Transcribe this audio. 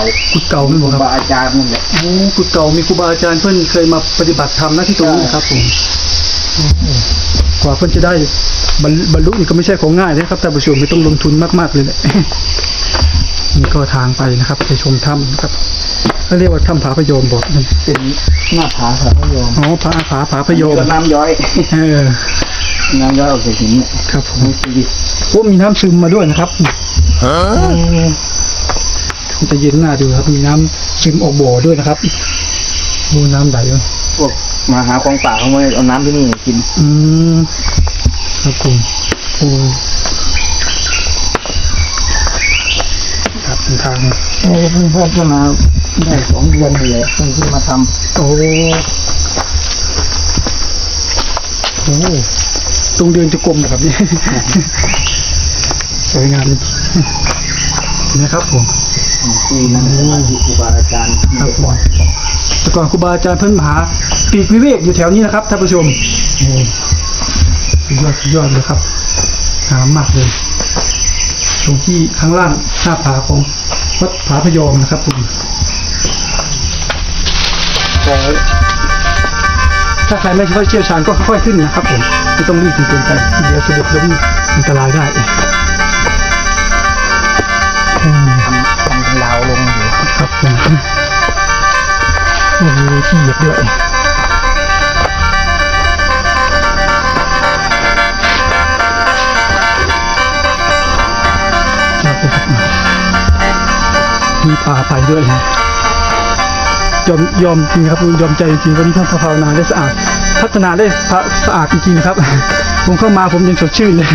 ากุดเก่าไม่บอกครูครับบาอาจารย์นั่นแหละโอ้กุดเก่ามีครูบาอาจารย์เพื่อนเคยมาปฏิบัติธรรมนะที่ตรงนี้นะครับผมโอ้โหกว่าเพื่อนจะได้บรรบรรลุนี่ก็ไม่ใช่ของง่ายนะครับท่านผู้ชมไม่ต้องลงทุนมากๆเลยแหละนี่ก็ทางไปนะครับ ไปชมถ้ำนะครับเขาเรียกว่าถ้ำผาพยอมบอกนั่นเป็นหน้าผาพระพยอมอ๋อผาผาผาพยอมก็น้ำย้อยเออน้ำย้อยออกจากหินเนี่ยครับผมนี่คือดิโอ้มีน้ำซึมมาด้วยนะครับคง จะเย็นหน้าดูครับ มีน้ำซึมออกบ่อด้วยนะครับดูน้ำไหลด้วยพวกมาหาของป่าเขาไม่เอาน้ำที่นี่กิน อืมครับผมโอ้ครับเป็นทางเอ้ยเพิ่งเพิ่งจะมาได้สองเดือนเลยเพิ่งขึ้นมาทโอ้โหตรงเดือนจะกลมนะครับนี่สวยงามจริงนะครับผมำ คุยนั่นที่ครูบาอาจารย์ครับแต่ก่อนครูบาอาจารย์เพิ่นมหาปีกวิเวกอยู่แถวนี้นะครับท่านผู้ชมยอดยอดเลยครับหามากเลยตรงที่ข้างล่างหน้าผาของวัดผาพยอมนะครับผมถ้าใครไม่ค่อยเชี่ยวชาญก็ค่อยๆขึ้นนะครับผมไม่ต้องรีบจนเกินไปเดี๋ยวสะดุดล้มอันตรายได้ อยู่ครับผมโอ้โหที่เหยียบด้วยยอดเลยครับมีป่าไปด้วยนะยอมยอมจริงครับยอมใจจริงวันนี้ท่านภาวนาได้สะอาด พัฒนาได้สะอาดจริงๆครับ ผมเข้ามาผมยังสดชื่นเลย